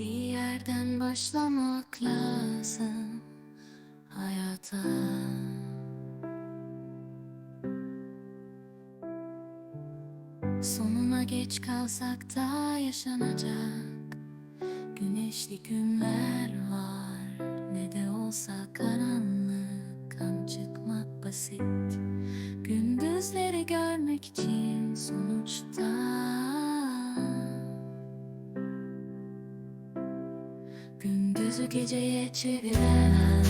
Bir yerden başlamak lazım hayata. Sonuna geç kalsak da yaşanacak Güneşli günler var. Ne de olsa karanlık Kan çıkmak basit. Gündüzleri görmek için sonuçta Gündüzü geceye çeviren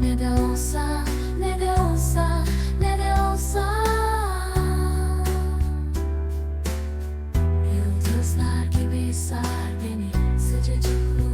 Ne de olsa, ne de olsa, ne de olsa Yıldızlar gibi sar beni sıcacık ruh